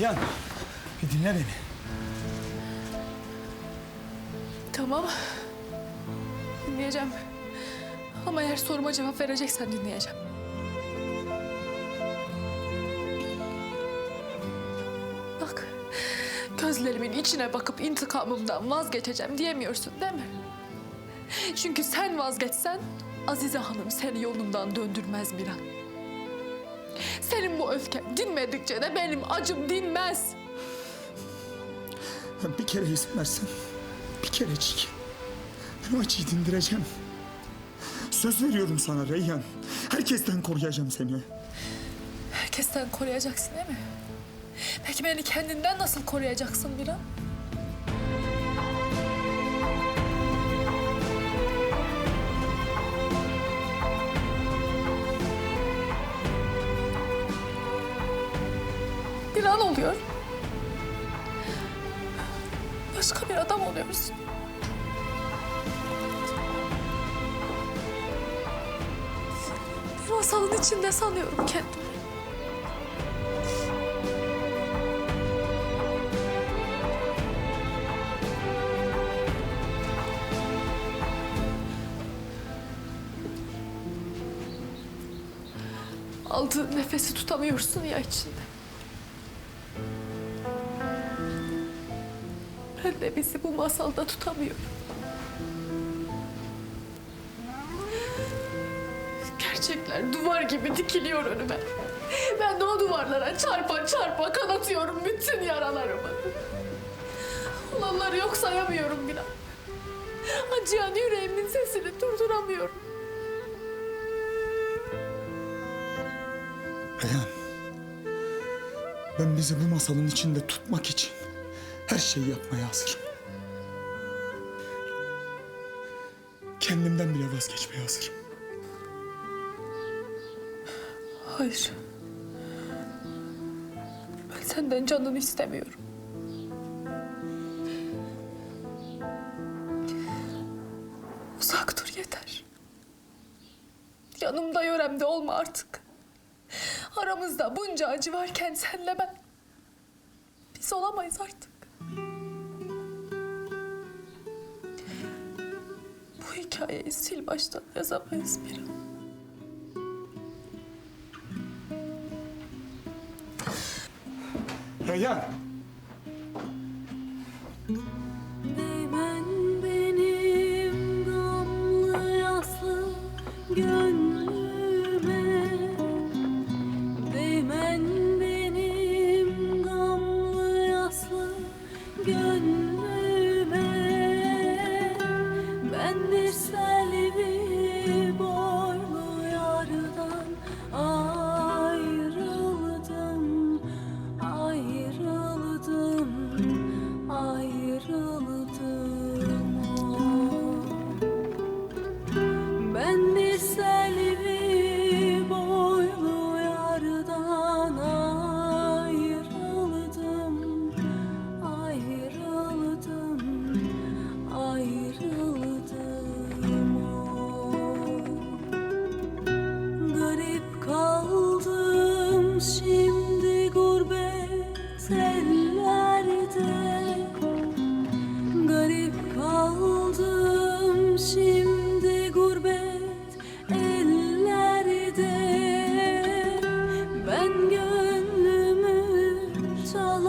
Reyhan, bir dinle beni. Tamam. Dinleyeceğim. Ama eğer soruma cevap vereceksen dinleyeceğim. Bak, gözlerimin içine bakıp intikamımdan vazgeçeceğim diyemiyorsun değil mi? Çünkü sen vazgeçsen Azize Hanım seni yolundan döndürmez Miran. Senin bu öfken dinmedikçe de benim acım dinmez. Bir kere izin versen, bir kerecik. Ben o acıyı dindireceğim. Söz veriyorum sana Reyhan. Herkesten koruyacağım seni. Herkesten koruyacaksın değil mi? Peki beni kendinden nasıl koruyacaksın Miran? Bir an oluyor. Başka bir adam oluyorsun. Bir masalın içinde sanıyorum kendimi. Aldığın nefesi tutamıyorsun ya içinde. Ben de bizi bu masalda tutamıyorum. Gerçekler duvar gibi dikiliyor önüme. Ben de o duvarlara çarpa çarpa kanatıyorum bütün yaralarımı. Olanları yok sayamıyorum bile. Acıyan yüreğimin sesini durduramıyorum. Reyhan, ben bizi bu masalın içinde tutmak için her şeyi yapmaya hazırım. Kendimden bile vazgeçmeye hazırım. Hayır. Ben senden canını istemiyorum. Uzak dur yeter. Yanımda yöremde olma artık. Aramızda bunca acı varken senle ben. Biz olamayız artık. Hikayeyi sil baştan yazamayız bir an. Reyhan!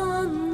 Çalan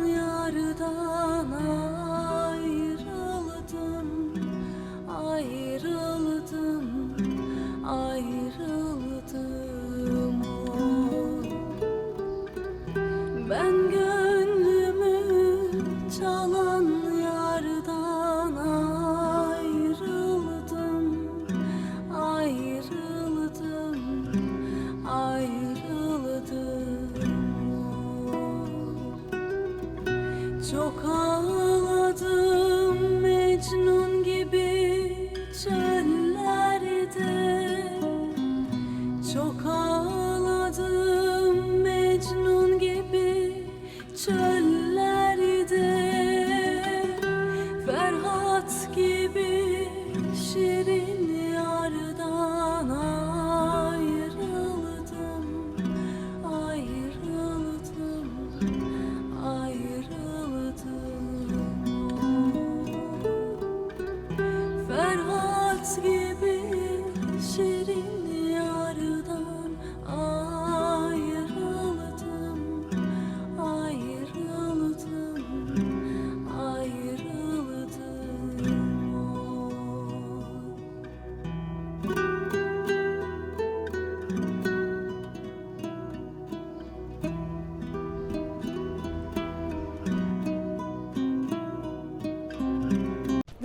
sitting